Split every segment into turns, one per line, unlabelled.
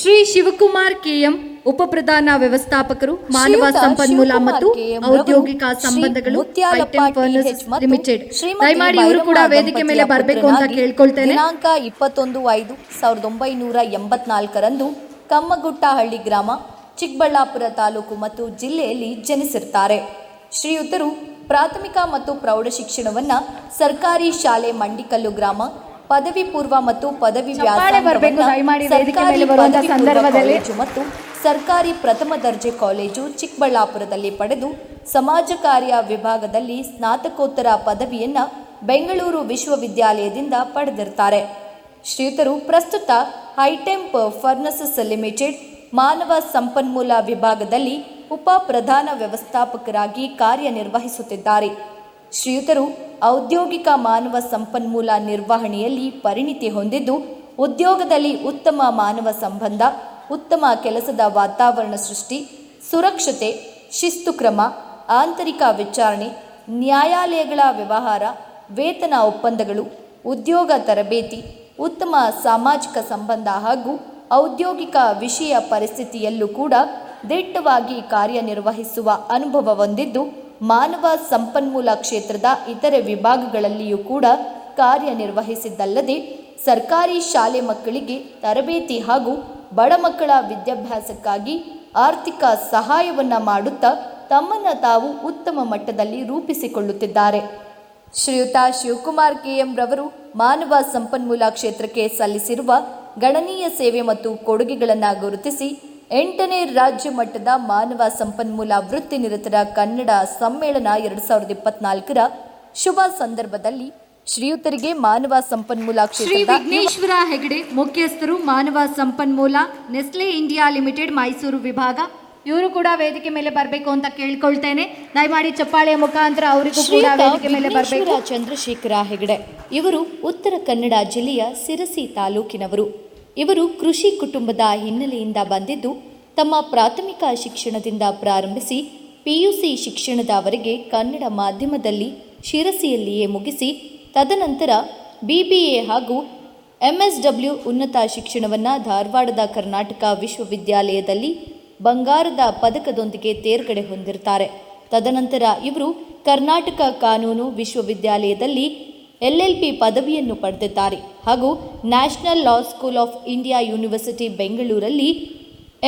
Shri Shivakumar KM ಉಪಪ್ರಧಾನ ವ್ಯವಸ್ಥಾಪಕರು ಮಾನವ ಸಂಪನ್ಮೂಲ ಮತ್ತು ಔದ್ಯೋಗಿಕ ಸಂಬಂಧಗಳು ಲಿಮಿಟೆಡ್. ದಯಮಾಡಿ ಇವರು ಕೂಡ ವೇದಿಕೆ ಮೇಲೆ ಬರಬೇಕು ಅಂತ ಕೇಳ್ಕೊಳ್ತೇನೆ.
ದಿನಾಂಕ ಇಪ್ಪತ್ತೊಂದು ಐದು ಸಾವಿರದ ಒಂಬೈನೂರ ಎಂಬತ್ನಾಲ್ಕರಂದು ಕಮ್ಮಗುಟ್ಟಹಳ್ಳಿ ಗ್ರಾಮ ಚಿಕ್ಕಬಳ್ಳಾಪುರ ತಾಲೂಕು ಮತ್ತು ಜಿಲ್ಲೆಯಲ್ಲಿ ಜನಿಸಿರ್ತಾರೆ. ಶ್ರೀಯುತರು ಪ್ರಾಥಮಿಕ ಮತ್ತು ಪ್ರೌಢ ಶಿಕ್ಷಣವನ್ನು ಸರ್ಕಾರಿ ಶಾಲೆ ಮಂಡಿಕಲ್ಲು ಗ್ರಾಮ ಪದವಿ ಪೂರ್ವ ಮತ್ತು ಪದವಿ. ಕಾಲೇಜು ಮತ್ತು ಸರ್ಕಾರಿ ಪ್ರಥಮ ದರ್ಜೆ ಕಾಲೇಜು ಚಿಕ್ಕಬಳ್ಳಾಪುರದಲ್ಲಿ ಪಡೆದು ಸಮಾಜ ಕಾರ್ಯ ವಿಭಾಗದಲ್ಲಿ ಸ್ನಾತಕೋತ್ತರ ಪದವಿಯನ್ನ ಬೆಂಗಳೂರು ವಿಶ್ವವಿದ್ಯಾಲಯದಿಂದ ಪಡೆದಿರ್ತಾರೆ ಶ್ರೀಯುತರು ಪ್ರಸ್ತುತ ಹೈಟೆಂಪ್ ಫರ್ನಸಸ್ ಲಿಮಿಟೆಡ್ ಮಾನವ ಸಂಪನ್ಮೂಲ ವಿಭಾಗದಲ್ಲಿ ಉಪ ಪ್ರಧಾನ ವ್ಯವಸ್ಥಾಪಕರಾಗಿ ಕಾರ್ಯನಿರ್ವಹಿಸುತ್ತಿದ್ದಾರೆ ಶ್ರೀಯುತರು ಔದ್ಯೋಗಿಕ ಮಾನವ ಸಂಪನ್ಮೂಲ ನಿರ್ವಹಣೆಯಲ್ಲಿ ಪರಿಣಿತಿ ಹೊಂದಿದ್ದು, ಉದ್ಯೋಗದಲ್ಲಿ ಉತ್ತಮ ಮಾನವ ಸಂಬಂಧ, ಉತ್ತಮ ಕೆಲಸದ ವಾತಾವರಣ ಸೃಷ್ಟಿ, ಸುರಕ್ಷತೆ, ಶಿಸ್ತು ಕ್ರಮ, ಆಂತರಿಕ ವಿಚಾರಣೆ, ನ್ಯಾಯಾಲಯಗಳ ವ್ಯವಹಾರ, ವೇತನ ಒಪ್ಪಂದಗಳು, ಉದ್ಯೋಗ ತರಬೇತಿ, ಉತ್ತಮ ಸಾಮಾಜಿಕ ಸಂಬಂಧ ಹಾಗೂ ಔದ್ಯೋಗಿಕ ವಿಷಯ ಪರಿಸ್ಥಿತಿಯಲ್ಲೂ ಕೂಡ ದಿಟ್ಟವಾಗಿ ಕಾರ್ಯನಿರ್ವಹಿಸುವ ಅನುಭವ ಹೊಂದಿದ್ದು ಮಾನವ ಸಂಪನ್ಮೂಲ ಕ್ಷೇತ್ರದ ಇತರೆ ವಿಭಾಗಗಳಲ್ಲಿಯೂ ಕೂಡ ಕಾರ್ಯನಿರ್ವಹಿಸಿದ್ದಲ್ಲದೆ ಸರ್ಕಾರಿ ಶಾಲೆ ಮಕ್ಕಳಿಗೆ ತರಬೇತಿ ಹಾಗೂ ಬಡ ಮಕ್ಕಳ ವಿದ್ಯಾಭ್ಯಾಸಕ್ಕಾಗಿ ಆರ್ಥಿಕ ಸಹಾಯವನ್ನು ಮಾಡುತ್ತಾ ತಮ್ಮನ್ನು ತಾವು ಉತ್ತಮ ಮಟ್ಟದಲ್ಲಿ ರೂಪಿಸಿಕೊಳ್ಳುತ್ತಿದ್ದಾರೆ. ಶ್ರೀಯುತ ಶಿವಕುಮಾರ್ ಕೆಎಂ ರವರು ಮಾನವ ಸಂಪನ್ಮೂಲ ಕ್ಷೇತ್ರಕ್ಕೆ ಸಲ್ಲಿಸಿರುವ ಗಣನೀಯ ಸೇವೆ ಮತ್ತು ಕೊಡುಗೆಗಳನ್ನು ಗುರುತಿಸಿ ಎಂಟನೇ ರಾಜ್ಯ ಮಟ್ಟದ ಮಾನವ ಸಂಪನ್ಮೂಲ ವೃತ್ತಿ ನಿರತರ ಕನ್ನಡ ಸಮ್ಮೇಳನ ಎರಡು ಸಾವಿರದ ಇಪ್ಪತ್ನಾಲ್ಕರ ಶುಭ ಸಂದರ್ಭದಲ್ಲಿ ಶ್ರೀಯುತರಿಗೆ ಮಾನವ ಸಂಪನ್ಮೂಲ
ಶ್ರೀ
ಕ್ಷೇತ್ರದ
ವಿಘ್ನೇಶ್ವರ ಹೆಗಡೆ ಮುಖ್ಯಸ್ಥರು ಮಾನವ ಸಂಪನ್ಮೂಲ ನೆಸ್ಲೆ ಇಂಡಿಯಾ ಲಿಮಿಟೆಡ್ ಮೈಸೂರು ವಿಭಾಗ. ಇವರು ಕೂಡ ವೇದಿಕೆ ಮೇಲೆ ಬರಬೇಕು ಅಂತ ಕೇಳ್ಕೊಳ್ತೇನೆ. ದಯಮಾಡಿ ಚಪ್ಪಾಳೆಯ ಮುಖಾಂತರ ಅವರಿಗೂ ಕೂಡ
ಶ್ರೀಯುತ
ವೇದಿಕೆ ಮೇಲೆ ಬರಬೇಕು.
ವಿಘ್ನೇಶ್ವರ ಚಂದ್ರಶೇಖರ ಹೆಗಡೆ. ಇವರು ಉತ್ತರ ಕನ್ನಡ ಜಿಲ್ಲೆಯ ಸಿರಸಿ ತಾಲೂಕಿನವರು. ಇವರು ಕೃಷಿ ಕುಟುಂಬದ ಹಿನ್ನೆಲೆಯಿಂದ ಬಂದಿದ್ದು, ತಮ್ಮ ಪ್ರಾಥಮಿಕ ಶಿಕ್ಷಣದಿಂದ ಪ್ರಾರಂಭಿಸಿ ಪಿಯುಸಿ ಶಿಕ್ಷಣದವರೆಗೆ ಕನ್ನಡ ಮಾಧ್ಯಮದಲ್ಲಿ ಶಿರಸಿಯಲ್ಲಿಯೇ ಮುಗಿಸಿ, ತದನಂತರ ಬಿಬಿಎ ಹಾಗೂ ಎಂಎಸ್ಡಬ್ಲ್ಯೂ ಉನ್ನತ ಶಿಕ್ಷಣವನ್ನು ಧಾರವಾಡದ ಕರ್ನಾಟಕ ವಿಶ್ವವಿದ್ಯಾಲಯದಲ್ಲಿ ಬಂಗಾರದ ಪದಕದೊಂದಿಗೆ ತೇರ್ಗಡೆ ಹೊಂದಿರ್ತಾರೆ ತದನಂತರ ಇವರು ಕರ್ನಾಟಕ ಕಾನೂನು ವಿಶ್ವವಿದ್ಯಾಲಯದಲ್ಲಿ ಎಲ್ಎಲ್ಪಿ ಪದವಿಯನ್ನು ಪಡೆದಿದ್ದಾರೆ. ಹಾಗೂ national law school of India university ಬೆಂಗಳೂರಲ್ಲಿ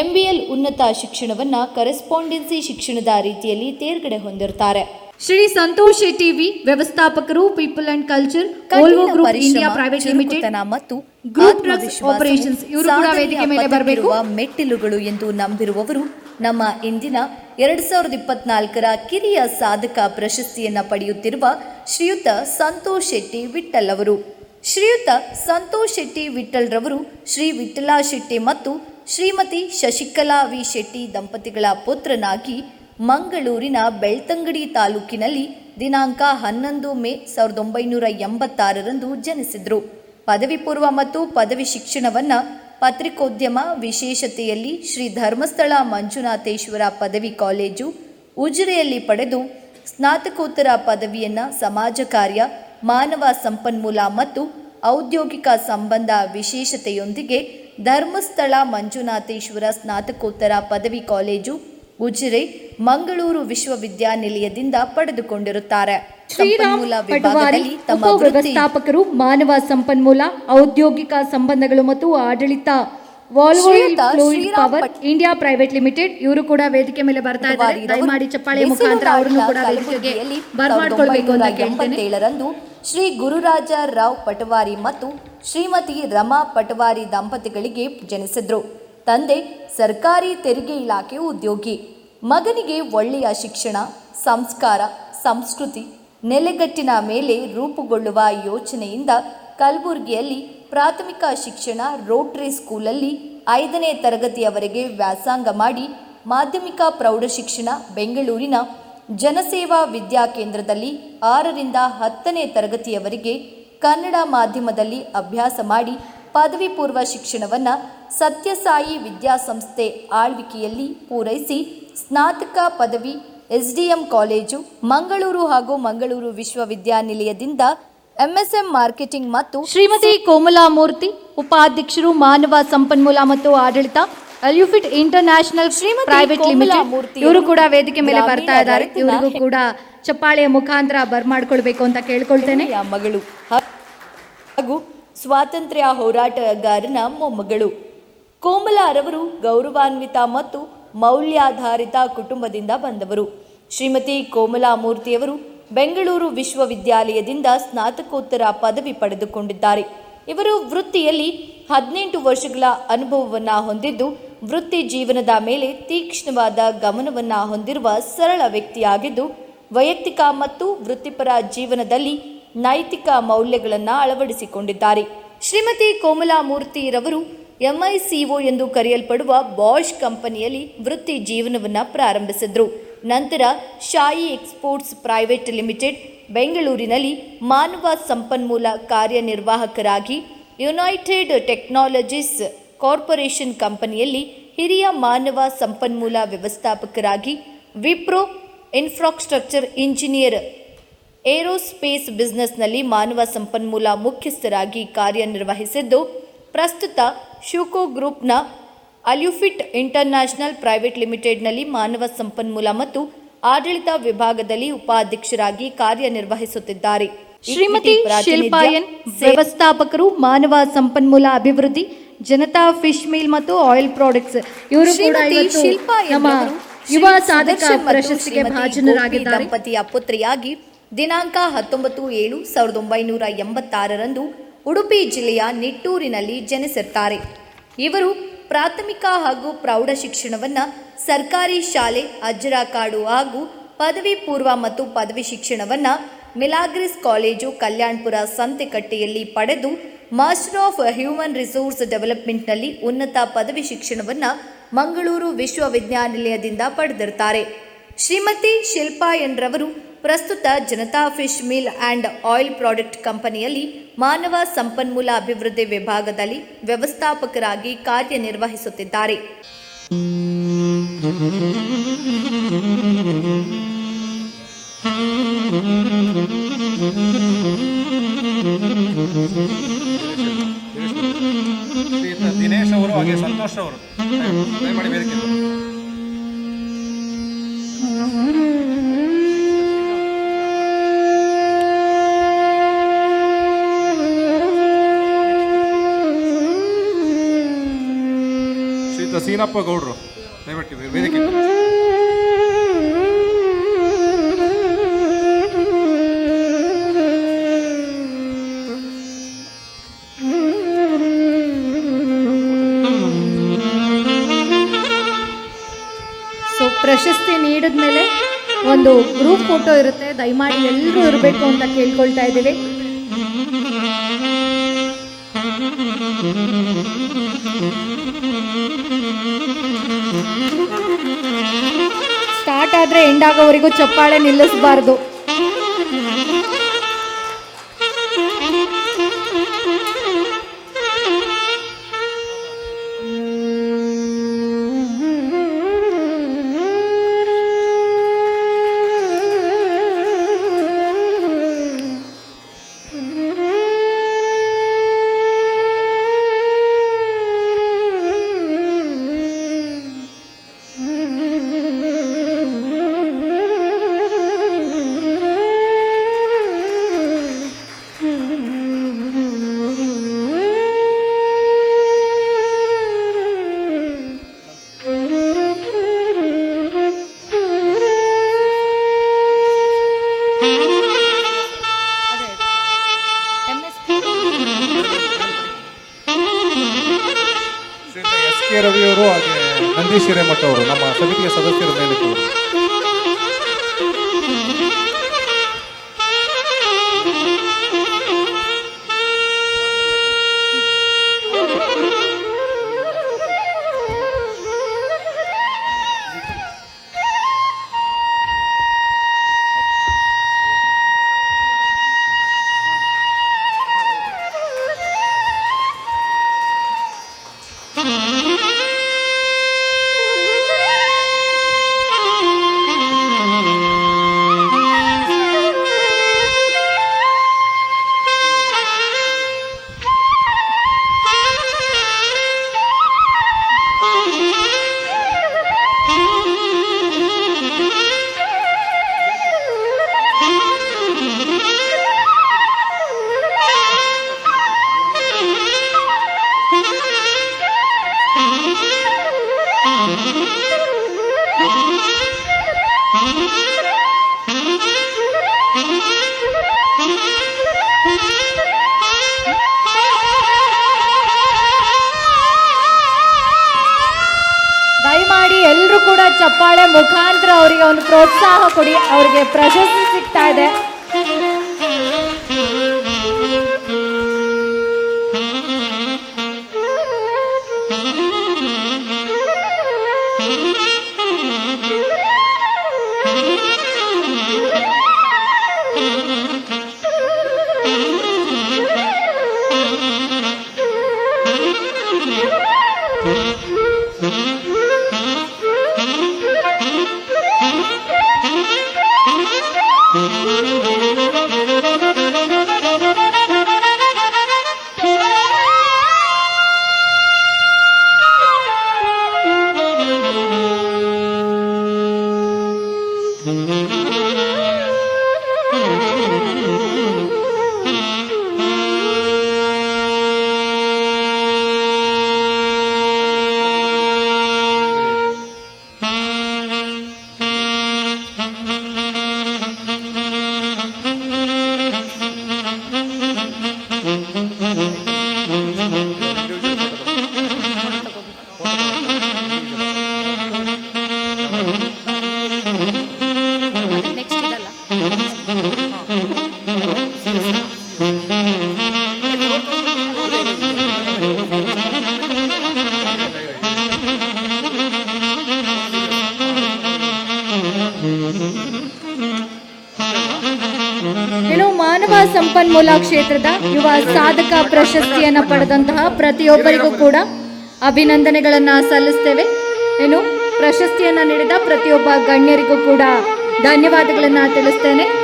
ಎಂಬಿಎಲ್ ಉನ್ನತ ಶಿಕ್ಷಣವನ್ನು ಕರೆಸ್ಪಾಂಡೆನ್ಸಿ ಶಿಕ್ಷಣದ ರೀತಿಯಲ್ಲಿ ತೇರ್ಗಡೆ ಹೊಂದಿರುತ್ತಾರೆ.
ಶ್ರೀ ಸಂತೋಷ್ ಶೆಟ್ಟಿ ವಿ ವ್ಯವಸ್ಥಾಪಕರು people and culture Volvo group India private limited
ಮತ್ತು
ಗ್ರೂಪ್ ಡ್ರಗ್ಸ್ ಆಪರೇಷನ್ಸ್ ಇವರು ಕೂಡ ವೇದಿಕೆ ಮೇಲೆ ಬರಬೇಕು.
ಮೆಟ್ಟಿಲುಗಳು ಎಂದು ನಂಬಿರುವವರು ನಮ್ಮ ಇಂದಿನ ಎರಡು ಸಾವಿರದ ಇಪ್ಪತ್ನಾಲ್ಕರ ಕಿರಿಯ ಸಾಧಕ ಪ್ರಶಸ್ತಿಯನ್ನು ಪಡೆಯುತ್ತಿರುವ ಶ್ರೀಯುತ ಸಂತೋಷ್ ಶೆಟ್ಟಿ ವಿಠಲ್ ಅವರು. ಶ್ರೀಯುತ ಸಂತೋಷ್ ಶೆಟ್ಟಿ ವಿಠಲ್ ರವರು ಶ್ರೀ ವಿಠಲ ಶೆಟ್ಟಿ ಮತ್ತು ಶ್ರೀಮತಿ ಶಶಿಕಲಾ ವಿ ಶೆಟ್ಟಿ ದಂಪತಿಗಳ ಪುತ್ರನಾಗಿ ಮಂಗಳೂರಿನ ಬೆಳ್ತಂಗಡಿ ತಾಲೂಕಿನಲ್ಲಿ ದಿನಾಂಕ ಹನ್ನೊಂದು ಮೇ ಸಾವಿರದ ಒಂಬೈನೂರ ಎಂಬತ್ತಾರರಂದು ಜನಿಸಿದರು. ಪದವಿ ಪೂರ್ವ ಮತ್ತು ಪದವಿ ಶಿಕ್ಷಣವನ್ನ ಪತ್ರಿಕೋದ್ಯಮ ವಿಶೇಷತೆಯಲ್ಲಿ ಶ್ರೀ ಧರ್ಮಸ್ಥಳ ಮಂಜುನಾಥೇಶ್ವರ ಪದವಿ ಕಾಲೇಜು ಉಜಿರೆಯಲ್ಲಿ ಪಡೆದು ಸ್ನಾತಕೋತ್ತರ ಪದವಿಯನ್ನ ಸಮಾಜ ಕಾರ್ಯ, ಮಾನವ ಸಂಪನ್ಮೂಲ ಮತ್ತು ಔದ್ಯೋಗಿಕ ಸಂಬಂಧ ವಿಶೇಷತೆಯೊಂದಿಗೆ ಧರ್ಮಸ್ಥಳ ಮಂಜುನಾಥೇಶ್ವರ ಸ್ನಾತಕೋತ್ತರ ಪದವಿ ಕಾಲೇಜು ಉಜಿರೆ ಮಂಗಳೂರು ವಿಶ್ವವಿದ್ಯಾನಿಲಯದಿಂದ ಪಡೆದುಕೊಂಡಿರುತ್ತಾರೆ. ಸಂಪನ್ಮೂಲ ವಿಭಾಗದಲ್ಲಿ ತಮ್ಮ
ವ್ಯವಸ್ಥಾಪಕರು ಮಾನವ ಸಂಪನ್ಮೂಲ ಔದ್ಯೋಗಿಕ ಸಂಬಂಧಗಳು ಮತ್ತು ಆಡಳಿತ. ಪವರ್ ಇಂಡಿಯಾ ಪ್ರೈವೇಟ್ ಲಿಮಿಟೆಡ್ ಇವರು ಕೂಡ ವೇದಿಕೆ ಮೇಲೆ ಬರ್ತಾ ಇದ್ದಾರೆ. ದಯಮಾಡಿ ಚಪ್ಪಾಳೆ ಮುಖಾಂತರ ಅವರನ್ನು ಕೂಡ ವೇದಿಕೆಗೆ
ಕಲಬುರಗಿಯಲ್ಲಿ
ಬರಮಾಡ್ಕೊಳ್ಬೇಕು ಅಂತ
1987
ಕೇಳ್ತೇನೆ.
ಶ್ರೀ ಗುರುರಾಜ ರಾವ್ ಪಟವಾರಿ ಮತ್ತು ಶ್ರೀಮತಿ ರಮಾ ಪಟವಾರಿ ದಂಪತಿಗಳಿಗೆ ಜನಿಸಿದ್ರು ತಂದೆ ಸರ್ಕಾರಿ ತೆರಿಗೆ ಇಲಾಖೆ ಉದ್ಯೋಗಿ. ಮಗನಿಗೆ ಒಳ್ಳೆಯ ಶಿಕ್ಷಣ, ಸಂಸ್ಕಾರ, ಸಂಸ್ಕೃತಿ, ನೆಲೆಗಟ್ಟಿನ ಮೇಲೆ ರೂಪುಗೊಳ್ಳುವ ಯೋಚನೆಯಿಂದ ಕಲಬುರಗಿಯಲ್ಲಿ ಪ್ರಾಥಮಿಕ ಶಿಕ್ಷಣ ರೋಟ್ರಿ ಸ್ಕೂಲಲ್ಲಿ ಐದನೇ ತರಗತಿಯವರೆಗೆ ವ್ಯಾಸಂಗ ಮಾಡಿ ಮಾಧ್ಯಮಿಕ ಪ್ರೌಢಶಿಕ್ಷಣ ಬೆಂಗಳೂರಿನ ಜನಸೇವಾ ವಿದ್ಯಾ ಕೇಂದ್ರದಲ್ಲಿ ಆರರಿಂದ ಹತ್ತನೇ ತರಗತಿಯವರೆಗೆ ಕನ್ನಡ ಮಾಧ್ಯಮದಲ್ಲಿ ಅಭ್ಯಾಸ ಮಾಡಿ ಪದವಿ ಪೂರ್ವ ಶಿಕ್ಷಣವನ್ನು ಸತ್ಯಸಾಯಿ ವಿದ್ಯಾಸಂಸ್ಥೆ ಆಳ್ವಿಕೆಯಲ್ಲಿ ಪೂರೈಸಿ ಸ್ನಾತಕ ಪದವಿ ಎಸ್ಡಿಎಂ ಕಾಲೇಜು ಮಂಗಳೂರು ಹಾಗೂ ಮಂಗಳೂರು ವಿಶ್ವವಿದ್ಯಾನಿಲಯದಿಂದ ಎಂಎಸ್ಎಂ ಮಾರ್ಕೆಟಿಂಗ್ ಮತ್ತು
ಶ್ರೀಮತಿ ಕೋಮಲಾ ಮೂರ್ತಿ ಉಪಾಧ್ಯಕ್ಷರು ಮಾನವ ಸಂಪನ್ಮೂಲ ಮತ್ತು ಆಡಳಿತ ಅಲ್ಯೂಫಿಟ್ international
Shrimati
private limited.
Murthy
ಇವರು ಕೂಡ ವೇದಿಕೆ ಮೇಲೆ ಬರ್ತಾ ಇದ್ದಾರೆ. ಇವರಿಗೂ ಕೂಡ ಚಪ್ಪಾಳೆಯ ಮುಖಾಂತರ ಬರ್ಮಾಡ್ಕೊಳ್ಬೇಕು ಅಂತ ಕೇಳ್ಕೊಳ್ತೇನೆ.
ಮಗಳು. ಹಾಗೂ ಸ್ವಾತಂತ್ರ್ಯ ಹೋರಾಟಗಾರನ ಮೊಮ್ಮಗಳು. ಕೋಮಲಾರವರು ಗೌರವಾನ್ವಿತ ಮತ್ತು ಮೌಲ್ಯಾಧಾರಿತ ಕುಟುಂಬದಿಂದ ಬಂದವರು. ಶ್ರೀಮತಿ ಕೋಮಲಾ ಮೂರ್ತಿಯವರು ಬೆಂಗಳೂರು ವಿಶ್ವವಿದ್ಯಾಲಯದಿಂದ ಸ್ನಾತಕೋತ್ತರ ಪದವಿ ಪಡೆದುಕೊಂಡಿದ್ದಾರೆ. ಇವರು ವೃತ್ತಿಯಲ್ಲಿ ಹದಿನೆಂಟು ವರ್ಷಗಳ ಅನುಭವವನ್ನು ಹೊಂದಿದ್ದು, ವೃತ್ತಿ ಜೀವನದ ಮೇಲೆ ತೀಕ್ಷ್ಣವಾದ ಗಮನವನ್ನು ಹೊಂದಿರುವ ಸರಳ ವ್ಯಕ್ತಿಯಾಗಿದ್ದು, ವೈಯಕ್ತಿಕ ಮತ್ತು ವೃತ್ತಿಪರ ಜೀವನದಲ್ಲಿ ನೈತಿಕ ಮೌಲ್ಯಗಳನ್ನು ಅಳವಡಿಸಿಕೊಂಡಿದ್ದಾರೆ. ಶ್ರೀಮತಿ ಕೋಮಲಾ ಮೂರ್ತಿರವರು ಎಂಐಸಿಒ ಎಂದು ಕರೆಯಲ್ಪಡುವ ಬಾಷ್ ಕಂಪನಿಯಲ್ಲಿ ವೃತ್ತಿ ಜೀವನವನ್ನು ಪ್ರಾರಂಭಿಸಿದರು. ನಂತರ ಶಾಯಿ ಎಕ್ಸ್ಪೋರ್ಟ್ಸ್ ಪ್ರೈವೇಟ್ ಲಿಮಿಟೆಡ್ ಬೆಂಗಳೂರಿನಲ್ಲಿ ಮಾನವ ಸಂಪನ್ಮೂಲ ಕಾರ್ಯನಿರ್ವಾಹಕರಾಗಿ ಯುನೈಟೆಡ್ ಟೆಕ್ನಾಲಜೀಸ್ ಕಾರ್ಪೊರೇಷನ್ ಕಂಪನಿಯಲ್ಲಿ ಹಿರಿಯ ಮಾನವ ಸಂಪನ್ಮೂಲ ವ್ಯವಸ್ಥಾಪಕರಾಗಿ ವಿಪ್ರೋ ಇನ್ಫ್ರಾಸ್ಟ್ರಕ್ಚರ್ ಇಂಜಿನಿಯರ್ ಏರೋಸ್ಪೇಸ್ ಬಿಸ್ನೆಸ್ನಲ್ಲಿ ಮಾನವ ಸಂಪನ್ಮೂಲ ಮುಖ್ಯಸ್ಥರಾಗಿ ಕಾರ್ಯನಿರ್ವಹಿಸಿದ್ದು ಪ್ರಸ್ತುತ ಶೂಕೋ ಗ್ರೂಪ್ನ ಅಲ್ಯುಫಿಟ್ ಇಂಟರ್ನ್ಯಾಷನಲ್ ಪ್ರೈವೇಟ್ ಲಿಮಿಟೆಡ್ನಲ್ಲಿ ಮಾನವ ಸಂಪನ್ಮೂಲ ಮತ್ತು ಆಡಳಿತ ವಿಭಾಗದಲ್ಲಿ ಉಪಾಧ್ಯಕ್ಷರಾಗಿ ಕಾರ್ಯನಿರ್ವಹಿಸುತ್ತಿದ್ದಾರೆ.
ಶ್ರೀಮತಿ ಶಿಲ್ಪಾಯನ್ ವ್ಯವಸ್ಥಾಪಕರು ಮಾನವ ಸಂಪನ್ಮೂಲ ಅಭಿವೃದ್ಧಿ ಜನತಾ ಫಿಶ್ ಮೀಲ್ ಮತ್ತು ಆಯಿಲ್ ಪ್ರಾಡಕ್ಟ್ಸ್ ಇವರು ಕೂಡ
ಶ್ರೀಮತಿ ಶಿಲ್ಪಾ
ಯುವ ಸಾಧಕ ಪ್ರಶಸ್ತಿಗೆ ಭಾಜನರಾಗಿದ್ದಾರೆ.
ದಂಪತಿಯ ಪುತ್ರಿಯಾಗಿ ದಿನಾಂಕ ಹತ್ತೊಂಬತ್ತು ಏಳು ಸಾವಿರದ ಒಂಬೈನೂರ ಎಂಬತ್ತಾರರಂದು ಉಡುಪಿ ಜಿಲ್ಲೆಯ ನಿಟ್ಟೂರಿನಲ್ಲಿ ಜನಿಸಿರ್ತಾರೆ. ಇವರು ಪ್ರಾಥಮಿಕ ಹಾಗೂ ಪ್ರೌಢ ಶಿಕ್ಷಣವನ್ನು ಸರ್ಕಾರಿ ಶಾಲೆ, ಅಜ್ಜರಕಾಡು ಹಾಗೂ ಪದವಿ ಪೂರ್ವ ಮತ್ತು ಪದವಿ ಶಿಕ್ಷಣವನ್ನು ಮಿಲಾಗ್ರಿಸ್ ಕಾಲೇಜು, ಕಲ್ಯಾಣ್ಪುರ ಸಂತೆಕಟ್ಟೆಯಲ್ಲಿ ಪಡೆದು ಮಾಸ್ಟರ್ ಆಫ್ ಹ್ಯೂಮನ್ ರಿಸೋರ್ಸ್ ಡೆವಲಪ್ಮೆಂಟ್ನಲ್ಲಿ ಉನ್ನತ ಪದವಿ ಶಿಕ್ಷಣವನ್ನು ಮಂಗಳೂರು ವಿಶ್ವವಿದ್ಯಾನಿಲಯದಿಂದ ಪಡೆದಿರ್ತಾರೆ. ಶ್ರೀಮತಿ ಶಿಲ್ಪಾ ಎನ್ರವರು ಪ್ರಸ್ತುತ Janata fish meal and oil product ಕಂಪನಿಯಲ್ಲಿ ಮಾನವ ಸಂಪನ್ಮೂಲ ಅಭಿವೃದ್ಧಿ ವಿಭಾಗದಲ್ಲಿ ವ್ಯವಸ್ಥಾಪಕರಾಗಿ ಕಾರ್ಯನಿರ್ವಹಿಸುತ್ತಿದ್ದಾರೆ.
ದಿನೇಶ್ ಅವರು, ಹಾಗೆ ಸಂತೋಷ್ ಅವರು. ವೇದಿಕೆ ಗೌಡ್ರು.
ಸೊ ಪ್ರಶಸ್ತಿ ನೀಡಿದ್ಮೇಲೆ ಒಂದು ಗ್ರೂಪ್ ಫೋಟೋ ಇರುತ್ತೆ. ದಯಮಾಡಿ ಎಲ್ಲರೂ ಇರಬೇಕು ಅಂತ ಕೇಳ್ಕೊಳ್ತಾ ಇದ್ದೀವಿ. ಆದ್ರೆ ಎಂಡ್ ಆಗೋವರೆಗೂ ಚಪ್ಪಾಳೆ ನಿಲ್ಲಿಸಬಾರ್ದು.
ನಂದೀಶ್ ಹಿರೇಮಠ ಅವರು ನಮ್ಮ ಸಮಿತಿಯ ಸದಸ್ಯರು ವೇದಿಕೆ
ಚಪ್ಪಾಳೆ ಮುಖಾಂತರ ಅವರಿಗೆ ಒಂದು ಪ್ರೋತ್ಸಾಹ ಕೊಡಿ ಅವರಿಗೆ ಪ್ರಶಸ್ತಿ ಸಿಗ್ತಾ ಇದೆ.
ನೆಕ್ಸ್ಟ್
ಮಾನವ ಸಂಪನ್ಮೂಲ ಕ್ಷೇತ್ರದ ಯುವ ಸಾಧಕ ಪ್ರಶಸ್ತಿಯನ್ನ ಪಡೆದಂತಹ ಪ್ರತಿಯೊಬ್ಬರಿಗೂ ಕೂಡ ಅಭಿನಂದನೆಗಳನ್ನ ಸಲ್ಲಿಸ್ತೇವೆ. ಏನು ಪ್ರಶಸ್ತಿಯನ್ನ ನೀಡಿದ ಪ್ರತಿಯೊಬ್ಬ ಗಣ್ಯರಿಗೂ ಕೂಡ ಧನ್ಯವಾದಗಳನ್ನ ತಿಳಿಸ್ತೇನೆ.